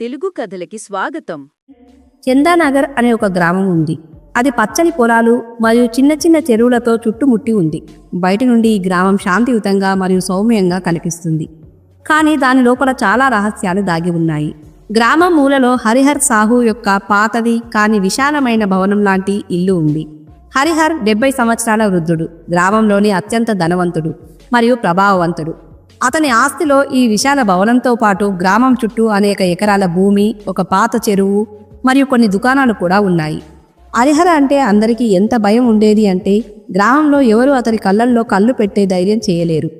తెలుగు కథలకి స్వాగతం. చందానగర్ అనే ఒక గ్రామం ఉంది. అది పచ్చని పొలాలు మరియు చిన్న చిన్న చెరువులతో చుట్టుముట్టి ఉంది. బయట నుండి ఈ గ్రామం శాంతియుతంగా మరియు సౌమ్యంగా కనిపిస్తుంది. కానీ దాని లోపల చాలా రహస్యాలు దాగి ఉన్నాయి. గ్రామం మూలలో హరిహర్ సాహు యొక్క పాతది కానీ విశాలమైన భవనం లాంటి ఇల్లు ఉంది. హరిహర్ డెబ్బై సంవత్సరాల వృద్ధుడు. గ్రామంలోని అత్యంత ధనవంతుడు మరియు ప్రభావవంతుడు. అతని ఆస్తిలో ఈ విశాల భవనంతో పాటు గ్రామం చుట్టూ అనేక ఎకరాల భూమి ఒక పాత చెరువు మరియు కొన్ని దుకాణాలు కూడా ఉన్నాయి. హరిహర అంటే అందరికీ ఎంత భయం ఉండేది అంటే గ్రామంలో ఎవరు అతని కళ్ళల్లో కళ్ళు పెట్టే ధైర్యం చేయలేరు.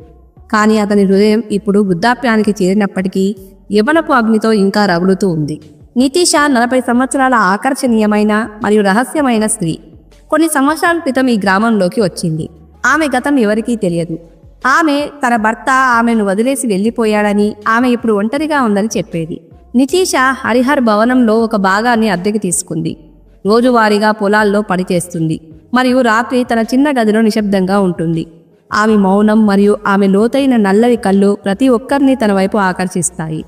కానీ అతని హృదయం ఇప్పుడు వృద్ధాప్యానికి చేరినప్పటికీ యవనపు అగ్నితో ఇంకా రగులుతూ ఉంది. నితీష నలభై సంవత్సరాల ఆకర్షణీయమైన మరియు రహస్యమైన స్త్రీ. కొన్ని సంవత్సరాల క్రితం ఈ గ్రామంలోకి వచ్చింది. ఆమె గతం ఎవరికీ తెలియదు. ఆమె తన భర్త ఆమెను వదిలేసి వెళ్ళిపోయాడని ఆమె ఇప్పుడు ఒంటరిగా ఉందని చెప్పేది. నితీష హరిహర్ భవనంలో ఒక భాగాన్ని అద్దెకి తీసుకుంది. రోజువారీగా పొలాల్లో పనిచేస్తుంది మరియు రాత్రి తన చిన్న గదిలో నిశ్శబ్దంగా ఉంటుంది. ఆమె మౌనం మరియు ఆమె లోతైన నల్లవి కళ్ళు ప్రతి ఒక్కరిని తన వైపు ఆకర్షిస్తాయి.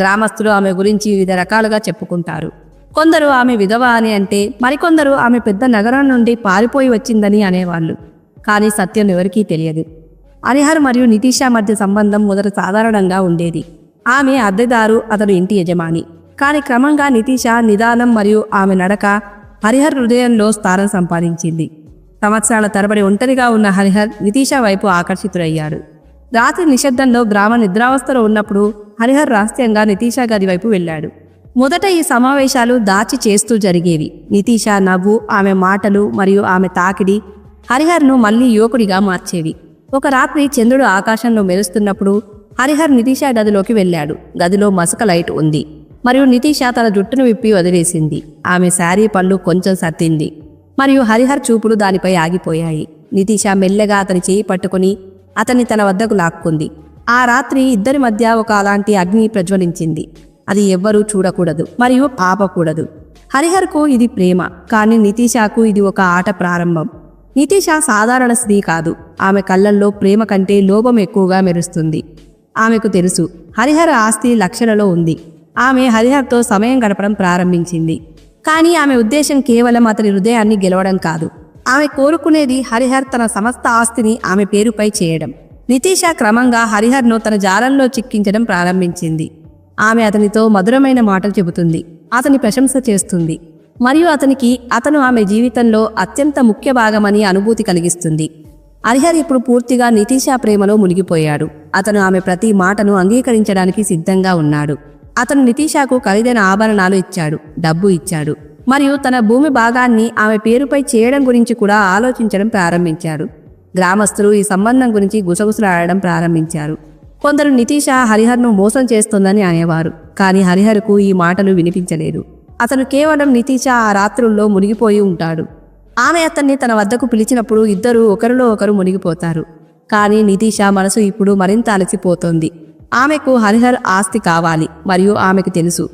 గ్రామస్తులు ఆమె గురించి వివిధ రకాలుగా చెప్పుకుంటారు. కొందరు ఆమె విధవ అని అంటే మరికొందరు ఆమె పెద్ద నగరం నుండి పారిపోయి వచ్చిందని అనేవాళ్ళు. కానీ సత్యం ఎవరికీ తెలియదు. హరిహర్ మరియు నితీషా మధ్య సంబంధం మొదట సాధారణంగా ఉండేది. ఆమె అద్దెదారు అతడు ఇంటి యజమాని. కానీ క్రమంగా నితీష నిదానం మరియు ఆమె నడక హరిహర్ హృదయంలో స్థానం సంపాదించింది. సంవత్సరాల తరబడి ఒంటరిగా ఉన్న హరిహర్ నితీష వైపు ఆకర్షితుడయ్యాడు. రాత్రి నిశ్శబ్దంలో గ్రామ నిద్రావస్థలో ఉన్నప్పుడు హరిహర్ రహస్యంగా నితీషా గది వైపు వెళ్ళాడు. మొదట ఈ సమావేశాలు దాచి చేస్తూ జరిగేవి. నితీష నవ్వు ఆమె మాటలు మరియు ఆమె తాకిడి హరిహర్ను మళ్ళీ యువకుడిగా మార్చేవి. ఒక రాత్రి చంద్రుడు ఆకాశంలో మెరుస్తున్నప్పుడు హరిహర్ నితీష గదిలోకి వెళ్ళాడు. గదిలో మసక లైట్ ఉంది. మరియు నితీష తన జుట్టును విప్పి వదిలేసింది. ఆమె శారీ పళ్ళు కొంచెం సర్దింది. మరియు హరిహర్ చూపులు దానిపై ఆగిపోయాయి. నితీష మెల్లగా అతని చేయి పట్టుకుని అతన్ని తన వద్దకు లాక్కుంది. ఆ రాత్రి ఇద్దరి మధ్య ఒక అలాంటి అగ్ని ప్రజ్వలించింది. అది ఎవ్వరూ చూడకూడదు మరియు ఆపకూడదు. హరిహర్కు ఇది ప్రేమ. కానీ నితీషాకు ఇది ఒక ఆట ప్రారంభం. నితీష సాధారణ స్త్రీ కాదు. ఆమె కళ్ళల్లో ప్రేమ కంటే లోభం ఎక్కువగా మెరుస్తుంది. ఆమెకు తెలుసు హరిహర ఆస్తి లక్షలలో ఉంది. ఆమె హరిహర్తో సమయం గడపడం ప్రారంభించింది. కానీ ఆమె ఉద్దేశం కేవలం అతని హృదయాన్ని గెలవడం కాదు. ఆమె కోరుకునేది హరిహర్ తన సమస్త ఆస్తిని ఆమె పేరుపై చేయడం. నితీష క్రమంగా హరిహర్ను తన జాలంలో చిక్కించడం ప్రారంభించింది. ఆమె అతనితో మధురమైన మాటలు చెబుతుంది. అతని ప్రశంస చేస్తుంది. మరియు అతనికి అతను ఆమె జీవితంలో అత్యంత ముఖ్య భాగమని అనుభూతి కలిగిస్తుంది. హరిహర్ ఇప్పుడు పూర్తిగా నితీషా ప్రేమలో మునిగిపోయాడు. అతను ఆమె ప్రతి మాటను అంగీకరించడానికి సిద్ధంగా ఉన్నాడు. అతను నితీషాకు ఖరీదైన ఆభరణాలు ఇచ్చాడు డబ్బు ఇచ్చాడు మరియు తన భూమి భాగాన్ని ఆమె పేరుపై చేయడం గురించి కూడా ఆలోచించడం ప్రారంభించాడు. గ్రామస్తులు ఈ సంబంధం గురించి గుసగుసలాడడం ప్రారంభించారు. కొందరు నితీష హరిహర్ను మోసం చేస్తోందని అనేవారు కానీ హరిహర్కు ఈ మాటలు వినిపించలేదు. అతను కేవలం నితీచ ఆ రాత్రుల్లో మునిగిపోయి ఉంటాడు. ఆమె అతన్ని తన వద్దకు పిలిచినప్పుడు ఇద్దరూ ఒకరిలో ఒకరు మునిగిపోతారు. కానీ నితీష మనసు ఇప్పుడు మరింత అలసిపోతోంది. ఆమెకు హరిహర్ ఆస్తి కావాలి మరియు ఆమెకు తెలుసు.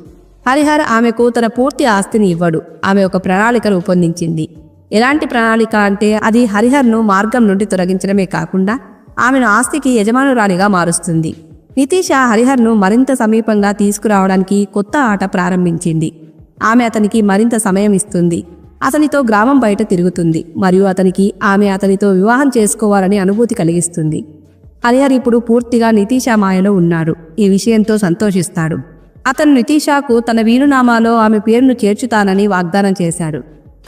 హరిహర్ ఆమెకు తన పూర్తి ఆస్తిని ఇవ్వడు. ఆమె ఒక ప్రణాళిక రూపొందించింది. ఎలాంటి ప్రణాళిక అంటే అది హరిహర్ను మార్గం నుండి తొలగించడమే కాకుండా ఆమెను ఆస్తికి యజమానురాలిగా మారుస్తుంది. నితీష హరిహర్ను మరింత సమీపంగా తీసుకురావడానికి కొత్త ఆట ప్రారంభించింది. ఆమె అతనికి మరింత సమయం ఇస్తుంది. అతనితో గ్రామం బయట తిరుగుతుంది. మరియు అతనికి ఆమె అతనితో వివాహం చేసుకోవాలని అనుభూతి కలిగిస్తుంది. హరిహర్ ఇప్పుడు పూర్తిగా నితీషా మాయలో ఉన్నాడు. ఈ విషయంతో సంతోషిస్తాడు. అతను నితీషాకు తన వీరునామాలో ఆమె పేరును చేర్చుతానని వాగ్దానం చేశాడు.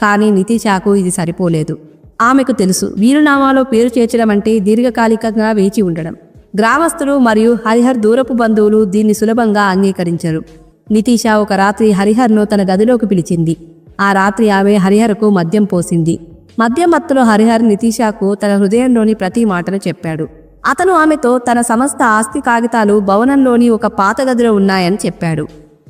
కానీ నితీషాకు ఇది సరిపోలేదు. ఆమెకు తెలుసు వీరునామాలో పేరు చేర్చడం అంటే దీర్ఘకాలికంగా వేచి ఉండడం. గ్రామస్తులు మరియు హరిహర్ దూరపు బంధువులు దీన్ని సులభంగా అంగీకరించరు. నితీష ఒక రాత్రి హరిహర్ను తన గదిలోకి పిలిచింది. ఆ రాత్రి ఆమె హరిహర్కు మద్యం పోసింది. మద్యం మత్తులో హరిహర్ నితీషాకు తన హృదయంలోని ప్రతి మాటను చెప్పాడు. అతను ఆమెతో తన సమస్త ఆస్తి కాగితాలు భవనంలోని ఒక పాత గదిలో ఉన్నాయని చెప్పాడు.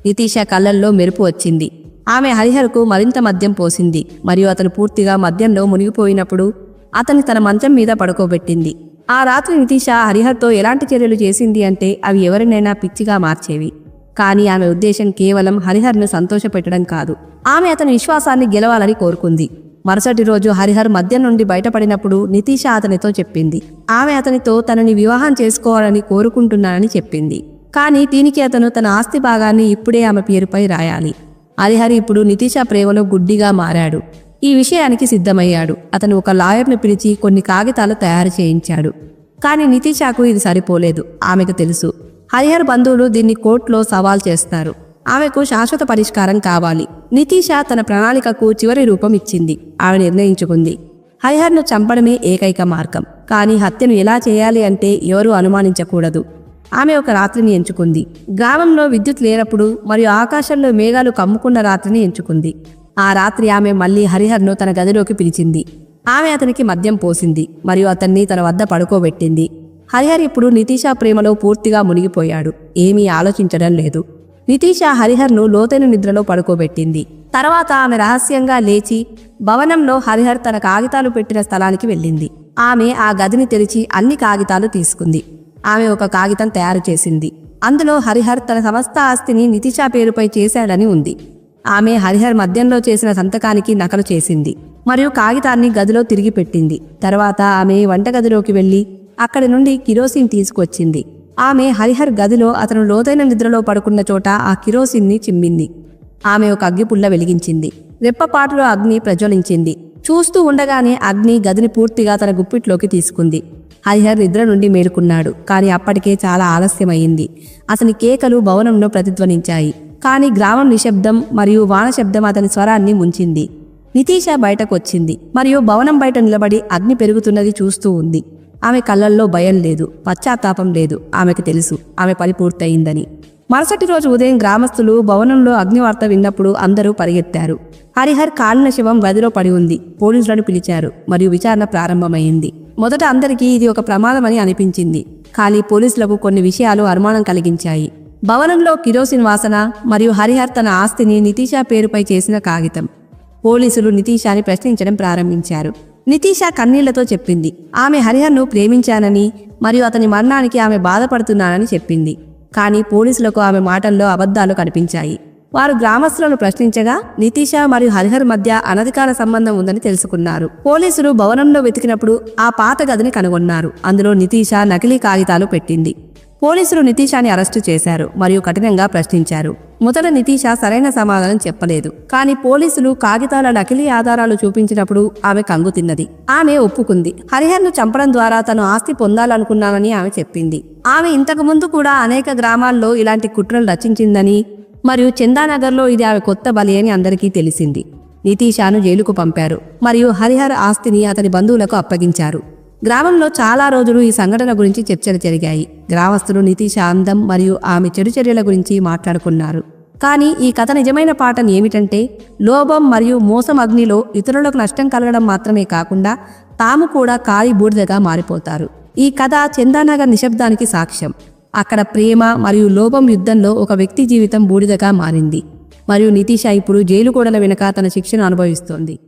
నితీష కళ్ళల్లో మెరుపు వచ్చింది. ఆమె హరిహర్కు మరింత మద్యం పోసింది. మరియు అతను పూర్తిగా మద్యంలో మునిగిపోయినప్పుడు అతని తన మంచం మీద పడుకోబెట్టింది. ఆ రాత్రి నితీష హరిహర్తో ఎలాంటి చర్యలు చేసింది అంటే అవి ఎవరినైనా పిచ్చిగా మార్చేవి. కానీ ఆమె ఉద్దేశం కేవలం హరిహర్ను సంతోషపెట్టడం కాదు. ఆమె అతని విశ్వాసాన్ని గెలవాలని కోరుకుంది. మరుసటి రోజు హరిహర్ మద్యం నుండి బయటపడినప్పుడు నితీష అతనితో చెప్పింది. ఆమె అతనితో తనని వివాహం చేసుకోవాలని కోరుకుంటున్నానని చెప్పింది. కానీ దీనికి అతను తన ఆస్తి భాగాన్ని ఇప్పుడే ఆమె పేరుపై రాయాలి. హరిహర్ ఇప్పుడు నితీష ప్రేమలో గుడ్డిగా మారాడు. ఈ విషయానికి సిద్ధమయ్యాడు. అతను ఒక లాయర్ను పిలిచి కొన్ని కాగితాలు తయారు చేయించాడు. కానీ నితీషాకు ఇది సరిపోలేదు. ఆమెకు తెలుసు. హరిహర్ బంధువులు దీన్ని కోర్టులో సవాల్ చేస్తారు. ఆమెకు శాశ్వత పరిష్కారం కావాలి. నితీష తన ప్రణాళికకు చివరి రూపం ఇచ్చింది. ఆమె నిర్ణయించుకుంది. హరిహర్ను చంపడమే ఏకైక మార్గం. కానీ హత్యను ఎలా చేయాలి అంటే ఎవరూ అనుమానించకూడదు. ఆమె ఒక రాత్రిని ఎంచుకుంది. గ్రామంలో విద్యుత్ లేనప్పుడు మరియు ఆకాశంలో మేఘాలు కమ్ముకున్న రాత్రిని ఎంచుకుంది. ఆ రాత్రి ఆమె మళ్ళీ హరిహర్ను తన గదిలోకి పిలిచింది. ఆమె అతనికి మద్యం పోసింది మరియు అతన్ని తన వద్ద పడుకోబెట్టింది. హరిహర్ ఇప్పుడు నితీషా ప్రేమలో పూర్తిగా మునిగిపోయాడు. ఏమీ ఆలోచించడం లేదు. నితీష హరిహర్ను లోతైన నిద్రలో పడుకోబెట్టింది. తర్వాత ఆమె రహస్యంగా లేచి భవనంలో హరిహర్ తన కాగితాలు పెట్టిన స్థలానికి వెళ్ళింది. ఆమె ఆ గదిని తెరిచి అన్ని కాగితాలు తీసుకుంది. ఆమె ఒక కాగితం తయారు చేసింది. అందులో హరిహర్ తన సమస్త ఆస్తిని నితిషా పేరుపై చేశాడని ఉంది. ఆమె హరిహర్ మద్యంలో చేసిన సంతకానికి నకలు చేసింది. మరియు కాగితాన్ని గదిలో తిరిగి పెట్టింది. తర్వాత ఆమె వంటగదిలోకి వెళ్ళి అక్కడి నుండి కిరోసిన్ తీసుకొచ్చింది. ఆమె హరిహర్ గదిలో అతను లోతైన నిద్రలో పడుకున్న చోట ఆ కిరోసిన్ని చిమ్మింది. ఆమె ఒక అగ్గిపుల్ల వెలిగించింది. రెప్పపాటులో అగ్ని ప్రజ్వలించింది. చూస్తూ ఉండగానే అగ్ని గదిని పూర్తిగా తన గుప్పిట్లోకి తీసుకుంది. హరిహర్ నిద్ర నుండి మేలుకున్నాడు కానీ అప్పటికే చాలా ఆలస్యమైంది. అతని కేకలు భవనంలో ప్రతిధ్వనించాయి. కానీ గ్రామం నిశ్శబ్దం మరియు వాన శబ్దం అతని స్వరాన్ని ముంచింది. నితీష బయటకొచ్చింది. మరియు భవనం బయట నిలబడి అగ్ని పెరుగుతున్నది చూస్తూ ఉంది. ఆమె కళ్ళల్లో భయం లేదు పశ్చాత్తాపం లేదు ఆమెకు తెలుసు ఆమె పని పూర్తయిందని మరుసటి రోజు ఉదయం గ్రామస్తులు భవనంలో అగ్నివార్త విన్నప్పుడు అందరూ పరిగెత్తారు. హరిహర్ కాలిన శవం గదిలో పడి ఉంది పోలీసులను పిలిచారు మరియు విచారణ ప్రారంభమైంది. మొదట అందరికీ ఇది ఒక ప్రమాదమని అనిపించింది కానీ పోలీసులకు కొన్ని విషయాలు అనుమానం కలిగించాయి. భవనంలో కిరోసిన్ వాసన మరియు హరిహర్ తన ఆస్తిని నితీషా పేరుపై చేసిన కాగితం. పోలీసులు నితీషాని ప్రశ్నించడం ప్రారంభించారు. నితీష కన్నీళ్ళతో చెప్పింది. ఆమె హరిహర్ను ప్రేమించానని మరియు అతని మరణానికి ఆమె బాధపడుతున్నానని చెప్పింది. కానీ పోలీసులకు ఆమె మాటల్లో అబద్ధాలు కనిపించాయి. వారు గ్రామస్తులను ప్రశ్నించగా నితీష మరియు హరిహర్ మధ్య అనధికార సంబంధం ఉందని తెలుసుకున్నారు. పోలీసులు భవనంలో వెతికినప్పుడు ఆ పాత గదిని కనుగొన్నారు. అందులో నితీష నకిలీ కాగితాలు పెట్టింది. పోలీసులు నితీషాని అరెస్టు చేశారు మరియు కఠినంగా ప్రశ్నించారు. మొదట నితీష సరైన సమాధానం చెప్పలేదు. కానీ పోలీసులు కాగితాల నకిలీ ఆధారాలు చూపించినప్పుడు ఆమె కంగు తిన్నది. ఆమె ఒప్పుకుంది. హరిహర్ను చంపడం ద్వారా తను ఆస్తి పొందాలనుకున్నానని ఆమె చెప్పింది. ఆమె ఇంతకు ముందు కూడా అనేక గ్రామాల్లో ఇలాంటి కుట్రలు రచించిందని మరియు చందానగర్లో ఇది ఆమె కొత్త బలి అని అందరికీ తెలిసింది. నితీషాను జైలుకు పంపారు. మరియు హరిహర్ ఆస్తిని అతని బంధువులకు అప్పగించారు. గ్రామంలో చాలా రోజులు ఈ సంఘటన గురించి చర్చలు జరిగాయి. గ్రామస్తులు నితీష్ అందం మరియు ఆమె చెడు చర్యల గురించి మాట్లాడుకున్నారు. కానీ ఈ కథ నిజమైన పాఠం ఏమిటంటే లోభం మరియు మోసం అగ్నిలో ఇతరులకు నష్టం కలగడం మాత్రమే కాకుండా తాము కూడా కాలి బూడిదగా మారిపోతారు. ఈ కథ చందానగర్ నిశ్శబ్దానికి సాక్ష్యం. అక్కడ ప్రేమ మరియు లోభం యుద్ధంలో ఒక వ్యక్తి జీవితం బూడిదగా మారింది. మరియు నితీష ఇప్పుడు జైలు గోడల వెనుక తన శిక్షను అనుభవిస్తోంది.